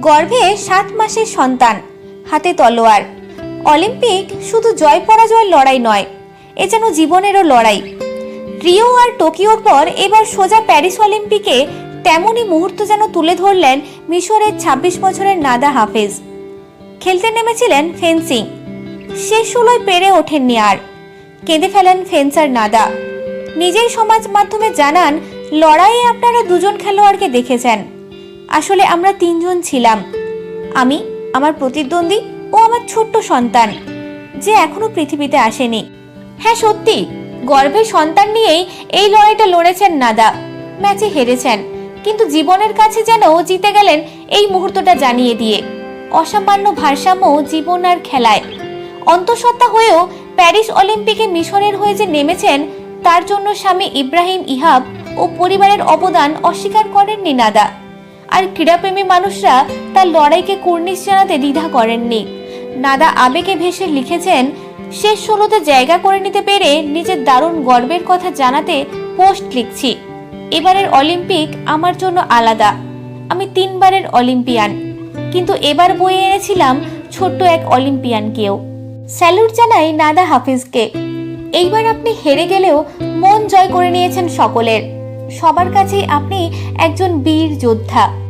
গর্ভে সাত মাসের সন্তান, হাতে তলোয়ার। অলিম্পিক শুধু জয় পরাজয়ের লড়াই নয়, এ যেন জীবনেরও লড়াই। রিও আর টোকিওর পর এবার সোজা প্যারিস অলিম্পিকে তেমনই মুহূর্ত যেন তুলে ধরলেন মিশরের ২৬ বছরের নাদা হাফেজ। খেলতে নেমেছিলেন ফেন্সিং। শেষ ষোলোয় পেরে ওঠেননি আর। কেঁদে ফেলেন ফেন্সার নাদা। নিজেই সমাজ মাধ্যমে জানান, লড়াইয়ে আপনারা দুজন খেলোয়াড়কে দেখেছেন। আসলে আমরা তিনজন ছিলাম। আমি, আমার প্রতিদ্বন্দ্বী ও আমার ছোট্ট সন্তান, যে এখনও পৃথিবীতে আসেনি। হ্যাঁ সত্যি, গর্ভে সন্তান নিয়েই এই লড়াইটা লড়েছেন নাদা। ম্যাচে হেরেছেন, কিন্তু জীবনের কাছে যেন জিতে গেলেন এই মুহূর্তটা জানিয়ে দিয়ে। অসামান্য ভারসাম্য জীবন আর খেলায়। অন্তঃসত্ত্বা হয়েও প্যারিস অলিম্পিকে মিশরের হয়ে যে নেমেছেন, তার জন্য স্বামী ইব্রাহিম ইহাব ও পরিবারের অবদান অস্বীকার করেননি নাদা। আর ক্রীড়াপ্রেমী মানুষরা তার লড়াইকে কুর্নিশ জানাতে দ্বিধা করেননি। নাদা আবেগে ভেসে লিখেছেন, শেষ ষোলোতে জায়গা করে নিতে পেরে নিজের দারুণ গর্বের কথা জানাতে পোস্ট লিখছি। এবারের অলিম্পিক আমার জন্য আলাদা। আমি তিনবারের অলিম্পিয়ান। কিন্তু এবার বয়ে এনেছিলাম ছোট্ট এক অলিম্পিয়ানকেও। স্যালুট জানাই নাদা হাফিজকে। এইবার আপনি হেরে গেলেও মন জয় করে নিয়েছেন সকলের। সবার কাছেই আপনি একজন বীর যোদ্ধা।